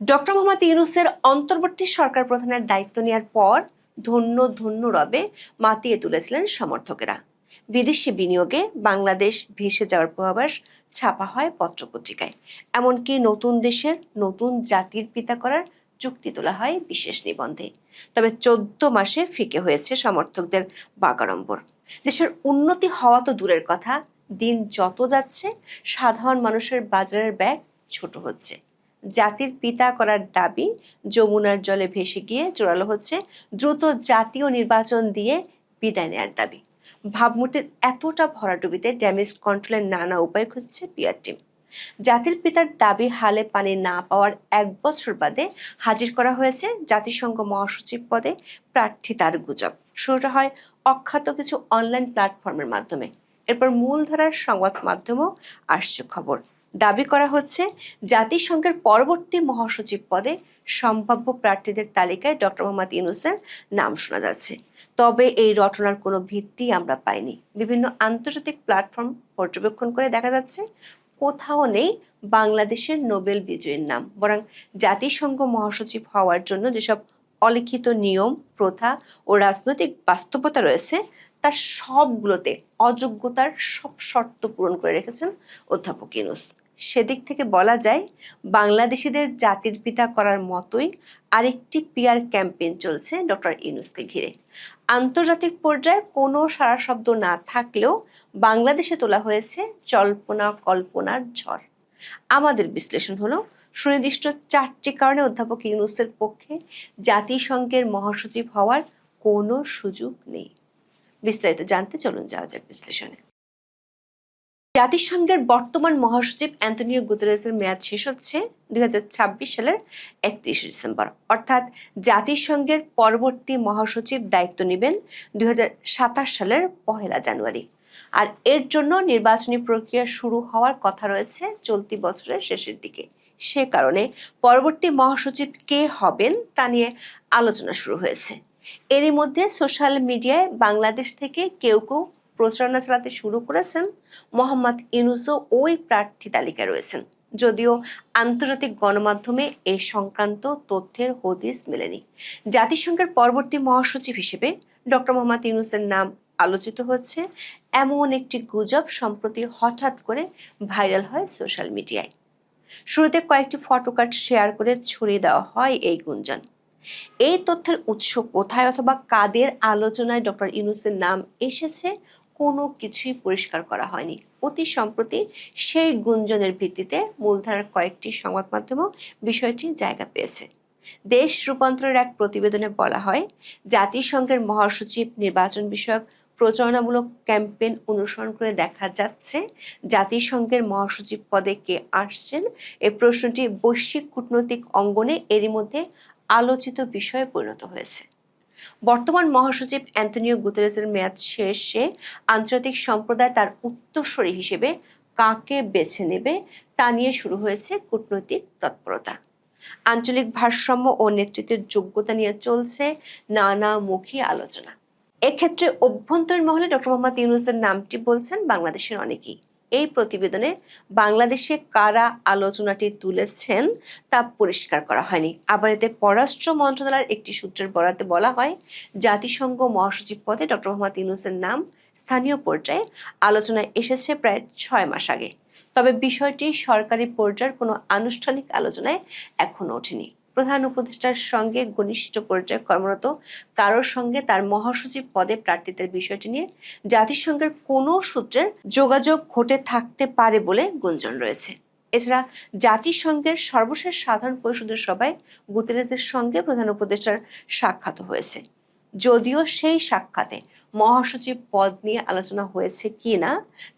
Doctor Mohammad ইউনুসের অন্তর্বর্তী সরকার প্রধানের দায়িত্ব নেওয়ার পর ধন্য ধন্য রবে মাতিয়ে তুলেছিলেন সমর্থকেরা। বিদেশি বিনিয়োগে বাংলাদেশ ভেসে যাওয়ার পূর্বাভাস ছাপা হয় পত্রপত্রিকায়। এমনকি নতুন দেশের নতুন জাতির পিতা করার চুক্তি তোলা হয় বিশেষ নিবন্ধে। তবে চোদ্দ মাসে ফিকে হয়েছে সমর্থকদের বাগাড়ম্বর দেশের উন্নতি হওয়া তো দূরের কথা, দিন যত যাচ্ছে, সাধারণ মানুষের বাজারের ব্যাগ ছোট হচ্ছে। জাতির পিতা করার দাবি যমুনার জলে ভেসে গিয়ে জোরালো হচ্ছে, দ্রুত জাতীয় নির্বাচন দিয়ে বিদায় নেয়ার দাবি। ভাবমূর্তির এতটা ভরাডুবিতে ড্যামেজ কন্ট্রোলের নানা উপায় খুঁজছে পিআর টিম। জাতির পিতার দাবি হালে পানি না পাওয়ার এক বছর বাদে হাজির করা হয়েছে জাতিসংঘ মহাসচিব পদে প্রার্থী তার গুজব। শুরুটা হয় অখ্যাত কিছু অনলাইন প্ল্যাটফর্মের মাধ্যমে। এরপর মূলধারার সংবাদ মাধ্যমও আসছে খবর। দাবি করা হচ্ছে জাতিসংঘের পরবর্তী মহাসচিব পদে সম্ভাব্য প্রার্থীদের তালিকায় ডক্টর মোহাম্মদ ইউনুসের নাম শোনা যাচ্ছে। তবে এই রটনার কোনো ভিত্তি আমরা পাইনি। বিভিন্ন আন্তর্জাতিক প্ল্যাটফর্ম পর্যবেক্ষণ করে দেখা যাচ্ছে কোথাও নেই বাংলাদেশের নোবেল বিজয়ীর নাম। বরং জাতিসংঘ মহাসচিব হওয়ার জন্য যেসব অলিখিত নিয়ম, প্রথা ও রাজনৈতিক বাস্তবতা রয়েছে, তার সবগুলোতে অযোগ্যতার সব শর্ত পূরণ করে রেখেছেন অধ্যাপক ইউনুস। সেদিক থেকে বলা যায়, বাংলাদেশিদের জাতির পিতা করার মতোই আরেকটি পিয়ার ক্যাম্পেইন চলছে ডক্টর ইউনুসকে ঘিরে। আন্তর্জাতিক পর্যায়ে কোনো সারা শব্দ না থাকলেও বাংলাদেশে তোলা হয়েছে জল্পনা কল্পনার ঝড়। আমাদের বিশ্লেষণ হলো, সুনির্দিষ্ট চারটি কারণে অধ্যাপক ইউনুসের পক্ষে জাতিসংঘের মহাসচিব হওয়ার কোনো সুযোগ নেই। বিস্তারিত জানতে চলুন যাওয়া যাক বিশ্লেষণে। জাতিসংঘের বর্তমান মহাসচিব অ্যান্টনিও গুতেরেসের মেয়াদ শেষ হচ্ছে দুই সালের একত্রিশে ডিসেম্বর। অর্থাৎ জাতিসংঘের পরবর্তী মহাসচিব দায়িত্ব নেবেন দুই সালের পহেলা জানুয়ারি। আর এর জন্য নির্বাচনী প্রক্রিয়া শুরু হওয়ার কথা রয়েছে চলতি বছরের শেষের দিকে। সে কারণে পরবর্তী মহাসচিব কে হবেন তা নিয়ে আলোচনা শুরু হয়েছে। এরই মধ্যে সোশ্যাল মিডিয়ায় বাংলাদেশ থেকে কেউ কেউ প্রচারণা চালাতে শুরু করেছেন মোহাম্মদ ইউনুসও ওই প্রার্থী তালিকায় রয়েছেন। যদিও আন্তর্জাতিক গণমাধ্যমে এ সংক্রান্ত তথ্যের হদিস মেলেনি। জাতিসংঘের পরবর্তী মহাসচিব হিসেবে ডক্টর মোহাম্মদ ইউনুসের নাম আলোচিত হচ্ছে। এমন একটি গুজব সম্প্রতি হঠাৎ করে ভাইরাল হয় সোশ্যাল মিডিয়ায়। শুরুতে কয়েকটি ফটোকার্ড শেয়ার করে ছড়িয়ে দেওয়া হয় এই গুঞ্জন। এই তথ্যের উৎস কোথায় অথবা কাদের আলোচনায় ডক্টর ইউনুসের নাম এসেছে কোনো কিছুই পরিষ্কার করা হয়নি। অতি সম্প্রতি সেই গুঞ্জনের ভিত্তিতে মূলধারার কয়েকটি সংবাদ মাধ্যমেও বিষয়টি জায়গা পেয়েছে। দেশ রূপান্তরের এক প্রতিবেদনে বলা হয়, জাতিসংঘের মহাসচিব নির্বাচন বিষয়ক প্রচারণামূলক ক্যাম্পেন অনুসরণ করে দেখা যাচ্ছে, জাতিসংঘের মহাসচিব পদে কে আসছেন এই প্রশ্নটি বৈশ্বিক কূটনৈতিক অঙ্গনে এরই মধ্যে আলোচিত বিষয়ে পরিণত হয়েছে। বর্তমান মহাসচিব অ্যান্টনিও গুতেরেসের মেয়াদ শেষে আন্তর্জাতিক সম্প্রদায় তার উত্তরসূরি হিসেবে কাকে বেছে নেবে তা নিয়ে শুরু হয়েছে কূটনৈতিক তৎপরতা। আঞ্চলিক ভারসাম্য ও নেতৃত্বের যোগ্যতা নিয়ে চলছে নানামুখী আলোচনা। এক্ষেত্রে অভ্যন্তরীণ মহলে ডক্টর মোহাম্মদ ইউনুসের নামটি বলছেন বাংলাদেশের অনেকেই। এই প্রতিবেদনে বাংলাদেশে কারা আলোচনাটি তুলেছেন তা পরিষ্কার করা হয়নি। আবার এতে পররাষ্ট্র মন্ত্রণালয়ের একটি সূত্রের বরাতে বলা হয়, জাতিসংঘ মহাসচিব পদে ডক্টর মোহাম্মদ ইউনুসের নাম স্থানীয় পর্যায়ে আলোচনায় এসেছে প্রায় ছয় মাস আগে। তবে বিষয়টি সরকারি পর্যায়ের কোনো আনুষ্ঠানিক আলোচনায় এখনও ওঠেনি। প্রধান উপদেষ্টার সঙ্গে ঘনিষ্ঠ পর্যায়ে কর্মরত কারোর সঙ্গে তার মহাসচিব পদে প্রার্থীদের বিষয়টি নিয়ে জাতিসংঘের কোনো সূত্রের যোগাযোগ ঘটে থাকতে পারে বলে গুঞ্জন রয়েছে। এছাড়া জাতিসংঘের সর্বশেষ সাধারণ পরিষদের সভায় গুতেরেজের সঙ্গে প্রধান উপদেষ্টার সাক্ষাৎ হয়েছে। যদিও সেই সাক্ষাতে মহাসচিব পদ নিয়ে আলোচনা হয়েছে কি না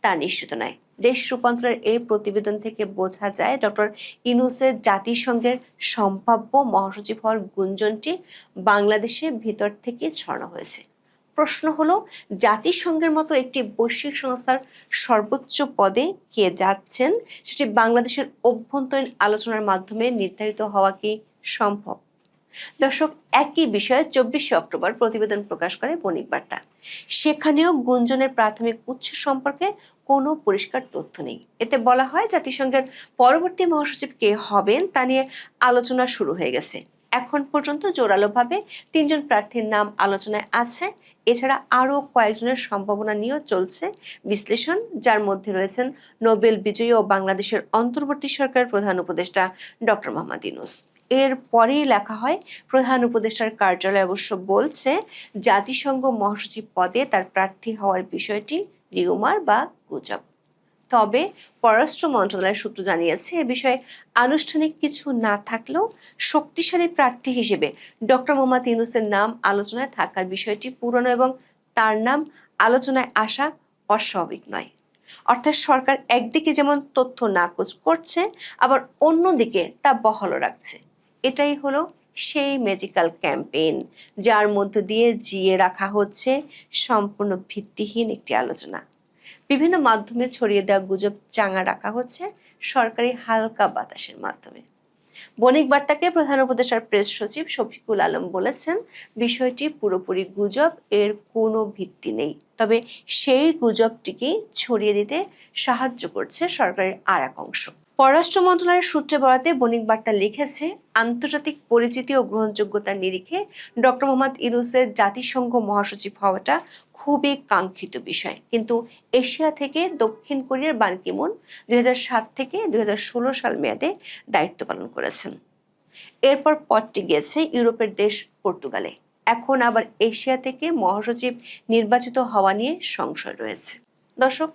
তা নিশ্চিত নয়। দেশ রূপান্তরের এই প্রতিবেদন থেকে বোঝা যায় ডক্টর ইনুসের জাতিসংঘের সম্ভাব্য মহাসচিব হওয়ার গুঞ্জনটি বাংলাদেশের ভিতর থেকে ছড়ানো হয়েছে। প্রশ্ন হলো, জাতিসংঘের মতো একটি বৈশ্বিক সংস্থার সর্বোচ্চ পদে কে যাচ্ছেন? সেটি বাংলাদেশের অভ্যন্তরীণ আলোচনার মাধ্যমে নির্ধারিত হওয়া কি সম্ভব? দর্শক, একই বিষয়ে চব্বিশে অক্টোবর প্রতিবেদন প্রকাশ করে বণিক বার্তা। সেখানেও গুঞ্জনের প্রাথমিক উৎস সম্পর্কে কোনো পরিষ্কার তথ্য নেই। এতে বলা হয়, জাতিসংঘের পরবর্তী মহাসচিব কে হবেন তা নিয়ে আলোচনা শুরু হয়ে গেছে। এখন পর্যন্ত জোরালোভাবে তিনজন প্রার্থীর নাম আলোচনায় আছে। এছাড়া আরও কয়েকজনের সম্ভাবনা নিয়েও চলছে বিশ্লেষণ। যার মধ্যে রয়েছেন নোবেল বিজয়ী ও বাংলাদেশের অন্তর্বর্তী সরকারের প্রধান উপদেষ্টা ডক্টর মোহাম্মদ ইনুস এর পরেই লেখা হয়, প্রধান উপদেষ্টার কার্যালয় অবশ্য বলছে, জাতিসংঘ মহাসচিব পদে তার প্রার্থী হওয়ার বিষয়টি রিউমার বা গুজব। তবে পররাষ্ট্র মন্ত্রণালয়ের সূত্র জানিয়েছে, এ বিষয়ে আনুষ্ঠানিক কিছু না থাকলেও শক্তিশালী প্রার্থী হিসেবে ডক্টর মোহাম্মদ ইউনুসের নাম আলোচনায় থাকার বিষয়টি পুরনো এবং তার নাম আলোচনায় আসা অস্বাভাবিক নয়। অর্থাৎ সরকার একদিকে যেমন তথ্য নাকচ করছে, আবার অন্যদিকে তা বহাল রাখছে। এটাই হলো সেই ম্যাজিক্যাল ক্যাম্পেইন যার মধ্য দিয়ে জিয়ে রাখা হচ্ছে সম্পূর্ণ ভিত্তিহীন একটি আলোচনা। বিভিন্ন মাধ্যমে ছড়িয়ে দেওয়া গুজব চাঙা রাখা হচ্ছে সরকারি হালকা বাতাসের মাধ্যমে। বণিক বার্তাকে প্রধান উপদেষ্টার প্রেস সচিব শফিকুল আলম বলেছেন, বিষয়টি পুরোপুরি গুজব, এর কোনো ভিত্তি নেই। তবে সেই গুজবটিকে ছড়িয়ে দিতে সাহায্য করছে সরকারের আর এক অংশ। পররাষ্ট্র মন্ত্রণালয়ের সূত্রে বরাতে বণিক বার্তা লিখেছে, আন্তর্জাতিক পরিচিতি ও গ্রহণযোগ্যতার নিরিখে ডক্টর মোহাম্মদ ইউনুসের জাতিসংঘ মহাসচিব হওয়াটা খুবই কাঙ্ক্ষিত বিষয়। কিন্তু এশিয়া থেকে দক্ষিণ কোরিয়ার বান কিমুন দুই থেকে দুই হাজার ষোলো সাল মেয়াদে দায়িত্ব পালন করেছেন। এরপর পদটি গিয়েছে ইউরোপের দেশ পর্তুগালে। এখন আবার এশিয়া থেকে মহাসচিব নির্বাচিত হওয়া নিয়ে সংশয় রয়েছে। দর্শক,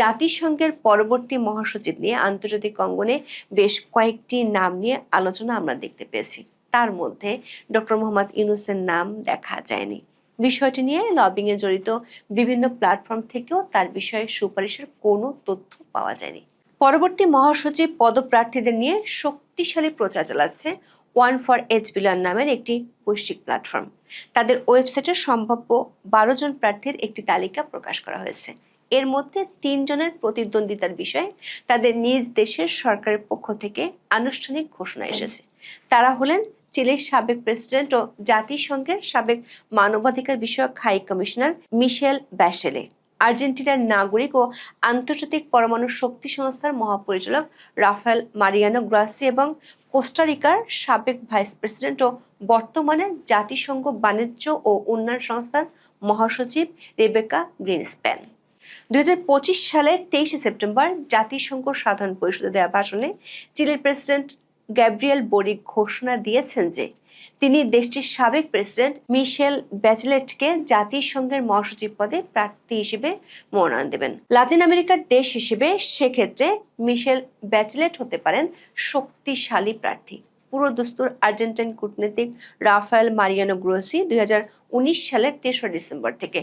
জাতিসংঘের পরবর্তী মহাসচিব নিয়ে আন্তর্জাতিক অঙ্গনে বেশ কয়েকটি নাম নিয়ে আলোচনা আমরা দেখতে পেয়েছি। তার মধ্যে ডক্টর মোহাম্মদ ইউনুসের নাম দেখা যায়নি। বিষয়টি নিয়ে লবিং এ জড়িত বিভিন্ন প্ল্যাটফর্ম থেকেও তার বিষয়ে সুপারিশের কোনো তথ্য পাওয়া যায়নি। পরবর্তী মহাসচিব পদপ্রার্থীদের নিয়ে শক্তিশালী প্রচার চালাচ্ছে ওয়ান ফর এইচ বিলিয়ন নামের একটি বৈশ্বিক প্ল্যাটফর্ম। তাদের ওয়েবসাইটে সম্ভাব্য বারো জন প্রার্থীর একটি তালিকা প্রকাশ করা হয়েছে। এর মধ্যে তিনজনের প্রতিদ্বন্দ্বিতার বিষয়ে তাদের নিজ দেশের সরকারের পক্ষ থেকে আনুষ্ঠানিক ঘোষণা এসেছে। তারা হলেন চিলির সাবেক প্রেসিডেন্ট ও জাতিসংঘের সাবেক মানবাধিকার বিষয়ক হাই কমিশনার মিশেল ব্যাশেলে। আর্জেন্টিনার নাগরিক ও আন্তর্জাতিক পরমাণু শক্তি সংস্থার মহাপরিচালক রাফেল মারিয়ানো গ্রাসি এবং কোস্টারিকার সাবেক ভাইস প্রেসিডেন্ট ও বর্তমানে জাতিসংঘ বাণিজ্য ও উন্নয়ন সংস্থার মহাসচিব রেবেকা গ্রিনস্প্যান। দুই সালের তেইশে সেপ্টেম্বর জাতিসংঘ সাধারণ পরিষদে দেওয়া ভাষণে চিলির প্রেসিডেন্ট গ্যাব্রিয়েল বোরিক ঘোষণা দিয়েছেন যে তিনি দেশটির সাবেক প্রেসিডেন্ট মিশেল ব্যাচলেটকে জাতিসংঘের মহাসচিব পদে প্রার্থী হিসেবে মনোনয়ন দেবেন। লাতিন আমেরিকার দেশ হিসেবে সেক্ষেত্রে মিশেল ব্যাচলেট হতে পারেন শক্তিশালী প্রার্থী। পুরো দস্তুর আর্জেন্টাইন কূটনীতিক রাফায়েল মারিয়ানো গ্রোসি দুই হাজার উনিশ সালের তেসরা ডিসেম্বর থেকে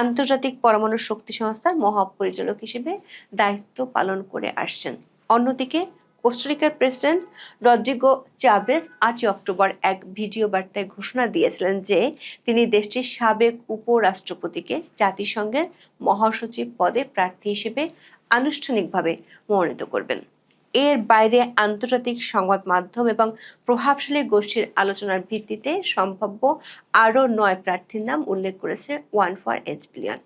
আন্তর্জাতিক পরমাণু শক্তি সংস্থার মহাপরিচালক হিসেবে দায়িত্ব পালন করে আসছেন। অন্যদিকে, কোস্টারিকার প্রেসিডেন্ট রদ্রিগো চাবেস আটই অক্টোবর এক ভিডিও বার্তায় ঘোষণা দিয়েছিলেন যে তিনি দেশটির সাবেক উপরাষ্ট্রপতিকে জাতিসংঘের মহাসচিব পদে প্রার্থী হিসেবে আনুষ্ঠানিকভাবে মনোনীত করবেন। এর বাইরে আন্তর্জাতিক সংবাদ মাধ্যম এবং প্রভাবশালী গোষ্ঠীর আলোচনার ভিত্তিতে সম্ভাব্য আরও নয় প্রার্থীর নাম উল্লেখ করেছে ওয়ান ফর এইচ বিলিয়ন।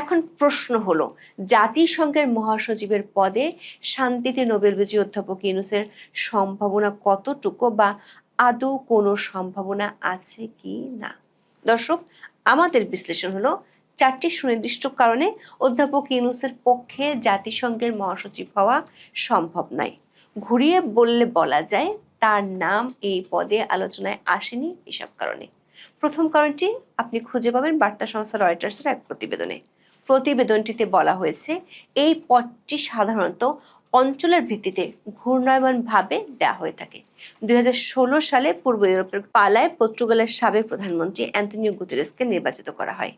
এখন প্রশ্ন হলো, জাতিসংঘের মহাসচিবের পদে শান্তিতে নোবেল বিজয়ী অধ্যাপক ইউনুসের সম্ভাবনা কতটুকু বা আদৌ কোনো সম্ভাবনা আছে কি না? দর্শক, আমাদের বিশ্লেষণ হলো চারটি সুনির্দিষ্ট কারণে অধ্যাপক ইউনুসের পক্ষে জাতিসংঘের মহাসচিব হওয়া সম্ভব নয়। ঘুরিয়ে বললে বলা যায়, তার নাম এই পদে আলোচনায় আসেনি এসব কারণে। প্রথম কারণটি, আপনি খুঁজে পাবেন বার্তা সংস্থা রয়টার্সের এক প্রতিবেদনে। প্রতিবেদনটিতে বলা হয়েছে, এই পদটি সাধারণত অঞ্চলের ভিত্তিতে ঘূর্ণায়মান ভাবে দেওয়া হয়ে থাকে। দুই হাজার ষোলো সালে পূর্ব ইউরোপের পালায় পর্তুগালের সাবেক প্রধানমন্ত্রী অ্যান্টনিও গুতেরেসকে নির্বাচিত করা হয়।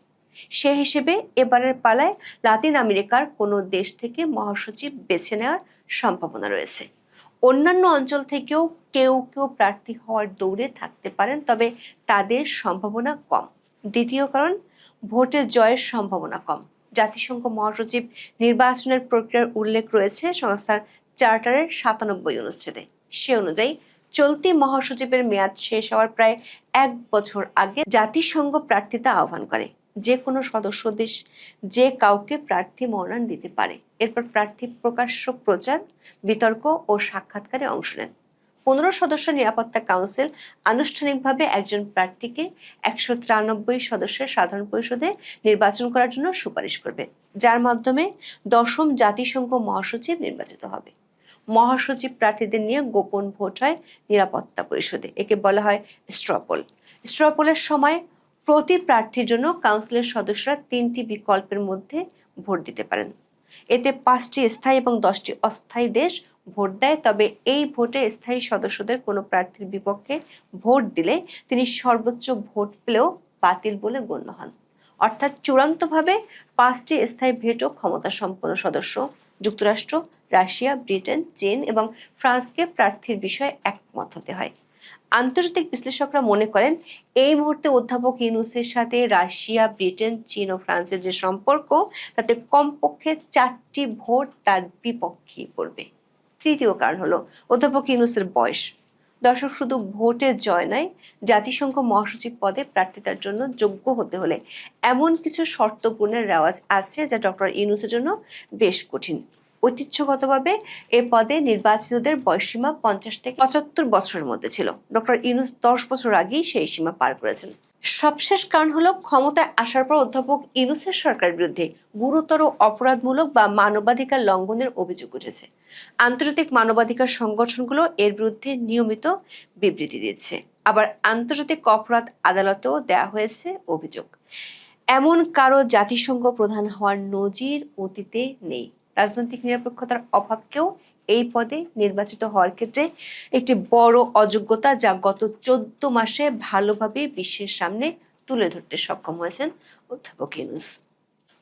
সে হিসেবে এবারের পালায় লাতিন আমেরিকার কোনো দেশ থেকে মহাসচিব বেছে নেওয়ার সম্ভাবনা রয়েছে। অন্যান্য অঞ্চল থেকেও কেউ কেউ প্রার্থী হওয়ার দৌড়ে থাকতে পারেন, তবে তাদের সম্ভাবনা কম। দ্বিতীয় কারণ, ভোটের জয়ের সম্ভাবনা কম। জাতিসংঘ মহাসচিব নির্বাচনের প্রক্রিয়ার উল্লেখ রয়েছে সংস্থার চার্টারের সাতানব্বই অনুচ্ছেদে। সে অনুযায়ী, চলতি মহাসচিবের মেয়াদ শেষ হওয়ার প্রায় এক বছর আগে জাতিসংঘ প্রার্থিতা আহ্বান করে। যে কোনো সদস্য দেশ যে কাউকে প্রার্থী মনোনয়ন দিতে পারে। এরপর প্রার্থী প্রকাশ্য প্রচার, বিতর্ক ও সাক্ষাৎকারে অংশ নেন। পনেরো সদস্য নিরাপত্তা কাউন্সিল আনুষ্ঠানিকভাবে একজন প্রার্থীকে একশো তিরানব্বই সদস্যের সাধারণ পরিষদে নির্বাচন করার জন্য সুপারিশ করবে, যার মাধ্যমে দশম জাতিসংঘ মহাসচিব নির্বাচিত হবে। মহাসচিব প্রার্থীদের নিয়ে গোপন ভোট হয় নিরাপত্তা পরিষদে, একে বলা হয় স্ট্রপোল। স্ট্রপলের সময় প্রতি প্রার্থীর জন্য কাউন্সিলের সদস্যরা তিনটি বিকল্পের মধ্যে ভোট দিতে পারেন। এতে পাঁচটি স্থায়ী এবং দশটি অস্থায়ী দেশ ভোট দেয়, তবে এই ভোটে স্থায়ী সদস্যদের কোনো প্রার্থীর বিপক্ষে ভোট দিলে তিনি সর্বোচ্চ ভোট পেলেও বাতিল বলে গণ্য হন। অর্থাৎ চূড়ান্তভাবে পাঁচটি স্থায়ী ভেটো ক্ষমতা সম্পন্ন সদস্য, যুক্তরাষ্ট্র, রাশিয়া, ব্রিটেন, চীন এবং ফ্রান্সকে প্রার্থীর বিষয়ে একমত হতে হয়। আন্তর্জাতিক বিশ্লেষকরা মনে করেন, এই মুহূর্তে অধ্যাপক ইউনুসের সাথে রাশিয়া, ব্রিটেন, চীন ও ফ্রান্সের যে সম্পর্ক, তাতে কমপক্ষে চারটি ভোট তার বিপক্ষে পড়বে। তৃতীয় কারণ হলো, অধ্যাপক ইউনুসের বয়স। দর্শক, শুধু ভোটের জয় নয়, জাতিসংঘ মহাসচিব পদে প্রার্থিতার জন্য যোগ্য হতে হলে এমন কিছু শর্ত পূরণের রেওয়াজ আছে যা ডক্টর ইউনুসের জন্য বেশ কঠিন। ঐতিহ্যগতভাবে এ পদে নির্বাচিতদের বয়সসীমা পঞ্চাশ থেকে পঁচাত্তর বছরের মধ্যে ছিল। ডক্টর ইউনুস দশ বছর আগেই সেই সীমা পার করেছেন। সবশেষ কারণ হলো ক্ষমতায় আসার পর অধ্যাপক ইউনুসের সরকারের বিরুদ্ধে গুরুতর অপরাধমূলক বা মানবাধিকার লঙ্ঘনের অভিযোগ উঠেছে। আন্তর্জাতিক মানবাধিকার সংগঠনগুলো এর বিরুদ্ধে নিয়মিত বিবৃতি দিচ্ছে। আবার আন্তর্জাতিক অপরাধ আদালতেও দেয়া হয়েছে অভিযোগ। এমন কারও জাতিসংঘ প্রধান হওয়ার নজির অতীতে নেই। রাজনৈতিক নিরপেক্ষতার অভাবকেও এই পদে নির্বাচিত হওয়ার ক্ষেত্রে একটি বড় অযোগ্যতা যা গত চোদ্দ মাসে ভালোভাবে বিশ্বের সামনে তুলে ধরতে সক্ষম হয়েছেন অধ্যাপক ইউনুস।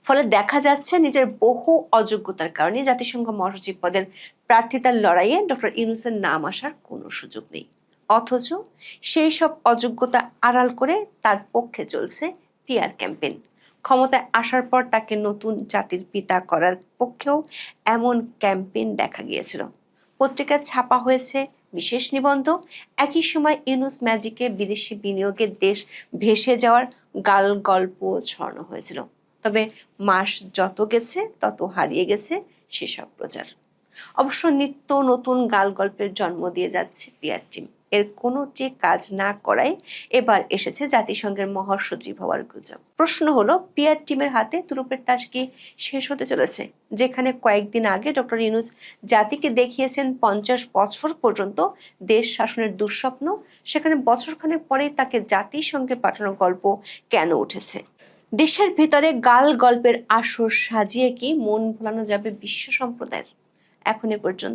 ফলে দেখা যাচ্ছে নিজের বহু অযোগ্যতার কারণে জাতিসংঘ মহাসচিব পদের প্রার্থিতার লড়াইয়ে ডক্টর ইউনুসের নাম আসার কোনো সুযোগ নেই। অথচ সেই সব অযোগ্যতা আড়াল করে তার পক্ষে চলছে পিআর ক্যাম্পেইন। ক্ষমতায় আসার পর তাকে নতুন জাতির পিতা করার পক্ষেও এমন ক্যাম্পেইন দেখা গিয়েছিল। পত্রিকায় ছাপা হয়েছে বিশেষ নিবন্ধ। একই সময় ইউনুস ম্যাজিকে বিদেশি বিনিয়োগের দেশ ভেসে যাওয়ার গাল গল্প ছড়ানো হয়েছিল। তবে মাস যত গেছে, তত হারিয়ে গেছে সেসব প্রচার। অবশ্য নিত্য নতুন গাল গল্পের জন্ম দিয়ে যাচ্ছে পিয়ার টিম। এর কোনোটি কাজ না করায় এবার এসেছে জাতিসংঘের মহাসচিব হওয়ার গুজব। প্রশ্ন হলো, পিয়ার টিমের হাতে তুরুপের তাস কি শেষ হতে চলেছে? যেখানে কয়েকদিন আগে ডক্টর ইউনুস জাতিকে দেখিয়েছেন পঞ্চাশ বছর পর্যন্ত দেশ শাসনের দুঃস্বপ্ন, সেখানে বছরখানেক পরেই তাকে জাতিসংঘে পাঠানোর গল্প কেন উঠেছে? দেশের ভিতরে গাল গল্পের আসর সাজিয়ে কি মন ভোলানো যাবে বিশ্ব সম্প্রদায়ের? এখন এ পর্যন্ত।